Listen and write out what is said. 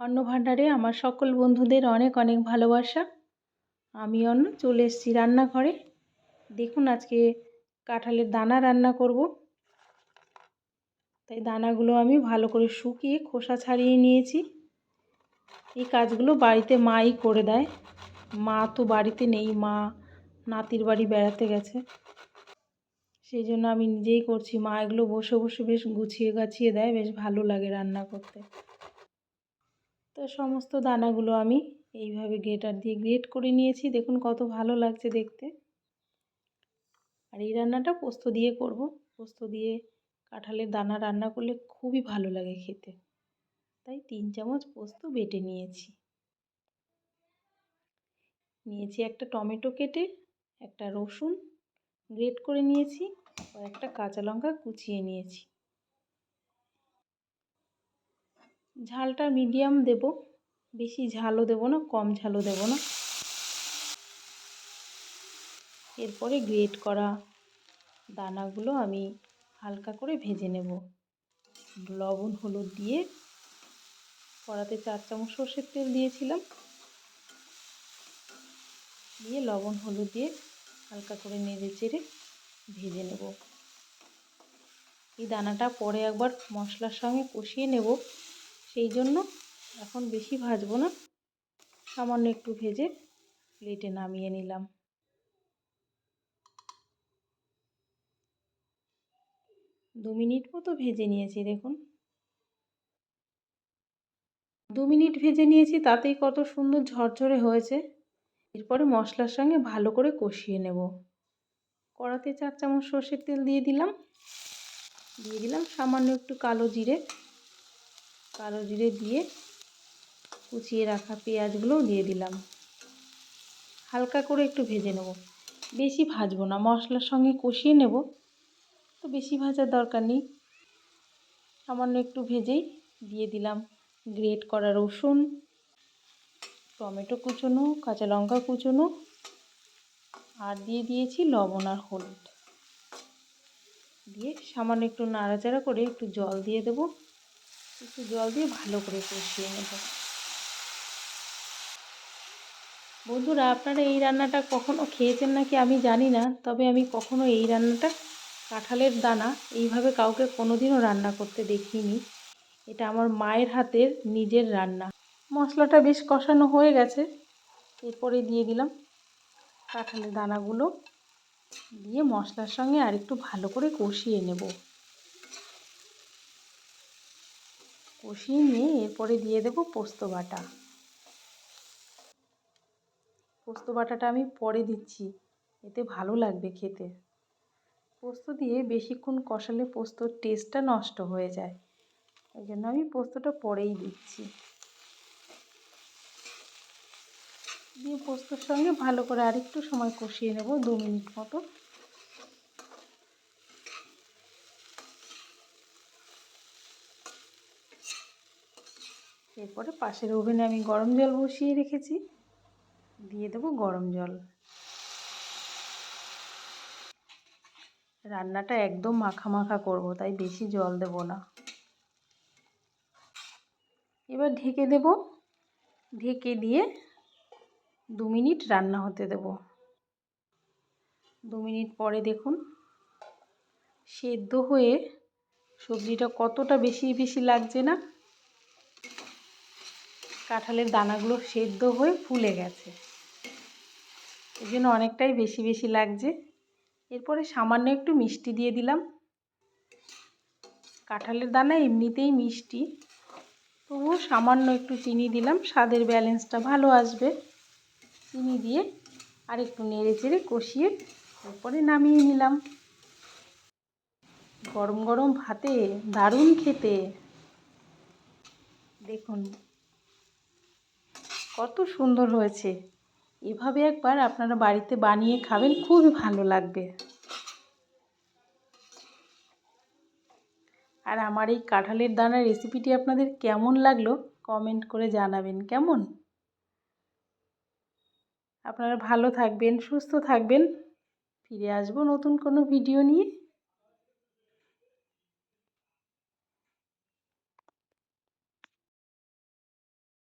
অন্ন ভাণ্ডারে আমার সকল বন্ধুদের অনেক অনেক ভালোবাসা। আমি অন্য চলে এসেছি রান্নাঘরে। দেখুন আজকে কাঁঠালের দানা রান্না করব। তাই দানাগুলো আমি ভালো করে শুকিয়ে খোসা ছাড়িয়ে নিয়েছি। এই কাজগুলো বাড়িতে মাই করে দেয়। মা তো বাড়িতে নেই, মা নাতির বাড়ি বেড়াতে গেছে। সেই জন্য আমি নিজেই করছি। মা এগুলো বসে বসে বেশ গুছিয়ে গাছিয়ে দেয়, বেশ ভালো লাগে রান্না করতে। তো সমস্ত দানাগুলো আমি এইভাবে গ্রেটার দিয়ে গ্রেট করে নিয়েছি। দেখুন কত ভালো লাগছে দেখতে। আর এই রান্নাটা পোস্ত দিয়ে করব। পোস্ত দিয়ে কাঁঠালের দানা রান্না করলে খুবই ভালো লাগে খেতে। তাই তিন চামচ পোস্ত বেটে নিয়েছি। নিয়েছি একটা টমেটো কেটে, একটা রসুন গ্রেট করে নিয়েছি, আর একটা কাঁচা লঙ্কা কুচিয়ে নিয়েছি। ঝালটা মিডিয়াম দেব। বেশি ঝালও দেবো না, কম ঝালও দেবো না। এরপরে গ্রেট করা দানাগুলো আমি হালকা করে ভেজে নেব। লবণ, হলুদ দিয়ে কড়াতে চার চামচ সর্ষের তেল দিয়েছিলাম। দিয়ে লবণ, হলুদ দিয়ে হালকা করে নেড়ে চেড়ে ভেজে নেব। এই দানাটা পরে একবার মশলার সঙ্গে কষিয়ে নেব। সেই জন্য এখন বেশি ভাজবো না। সামান্য একটু ভেজে প্লেটে নামিয়ে নিলাম। দু মিনিট মতো ভেজে নিয়েছি, দেখুন। দু মিনিট ভেজে নিয়েছি, তাতেই কত সুন্দর ঝরঝরে হয়েছে। এরপরে মশলার সঙ্গে ভালো করে কষিয়ে নেব। কড়াতে চার চামচ সর্ষের তেল দিয়ে দিলাম। দিয়ে দিলাম সামান্য একটু কালো জিরে। কালো জিরে দিয়ে কুচিয়ে রাখা পেঁয়াজগুলোও দিয়ে দিলাম। হালকা করে একটু ভেজে নেব। বেশি ভাজবো না, মশলার সঙ্গে কষিয়ে নেব। তো বেশি ভাজার দরকার নেই। সামান্য একটু ভেজেই দিয়ে দিলাম। গ্রেট করা রসুন, টমেটো কুচোনো, কাঁচা লঙ্কা কুচোনো আর দিয়ে দিয়েছি লবণ আর হলুদ। দিয়ে সামান্য একটু নাড়াচাড়া করে একটু জল দিয়ে দেবো। একটু জল দিয়ে ভালো করে কষিয়ে নেব। বন্ধুরা, আপনারা এই রান্নাটা কখনো খেয়েছেন নাকি আমি জানি না, তবে আমি কখনো এই রান্নাটা কাঁঠালের দানা এইভাবে কাউকে কোনো দিনও রান্না করতে দেখিনি। এটা আমার মায়ের হাতের নিজের রান্না। মশলাটা বেশ কষানো হয়ে গেছে। এরপরে দিয়ে দিলাম কাঁঠালের দানাগুলো। দিয়ে মশলার সঙ্গে আর একটু ভালো করে কষিয়ে নেব। কষিয়ে নিয়ে এরপরে দিয়ে দেব পোস্ত বাটা। পোস্ত বাটাটা আমি পরে দিচ্ছি, এতে ভালো লাগবে খেতে। পোস্ত দিয়ে বেশিক্ষণ কষালে পোস্তর টেস্টটা নষ্ট হয়ে যায় ওই জন্য আমি পোস্তটা পরেই দিচ্ছি। দিয়ে পোস্তর সঙ্গে ভালো করে আরেকটু সময় কষিয়ে নেব, দু মিনিট মতো। এরপরে পাশের ওভেনে আমি গরম জল বসিয়ে রেখেছি। দিয়ে দেবো গরম জল। রান্নাটা একদম মাখা মাখা করব, তাই বেশি জল দেব না। এবার ঢেকে দেব, ঢেকে দিয়ে দু মিনিট রান্না হতে দেব। দু মিনিট পরে দেখুন, সেদ্ধ হয়ে সবজিটা কতটা বেশি বেশি লাগছে না? কাঁঠালের দানাগুলো সেদ্ধ হয়ে ফুলে গেছে। এই জন্য অনেকটাই বেশি বেশি লাগছে। এরপরে সামান্য একটু মিষ্টি দিয়ে দিলাম। কাঁঠালের দানা এমনিতেই মিষ্টি। তবুও সামান্য একটু চিনি দিলাম, স্বাদের ব্যালেন্সটা ভালো আসবে। চিনি দিয়ে আর একটু নেড়ে চেড়ে কষিয়ে এরপরে নামিয়ে নিলাম। গরম গরম ভাতে দারুণ খেতে। দেখুন কত সুন্দর হয়েছে। এভাবে একবার আপনারা বাড়িতে বানিয়ে খাবেন, খুবই ভালো লাগবে। আর আমার এই কাঁঠালের দানার রেসিপিটি আপনাদের কেমন লাগল কমেন্ট করে জানাবেন, কেমন? আপনারা ভালো থাকবেন, সুস্থ থাকবেন। ফিরে আসব নতুন কোনো ভিডিও নিয়ে।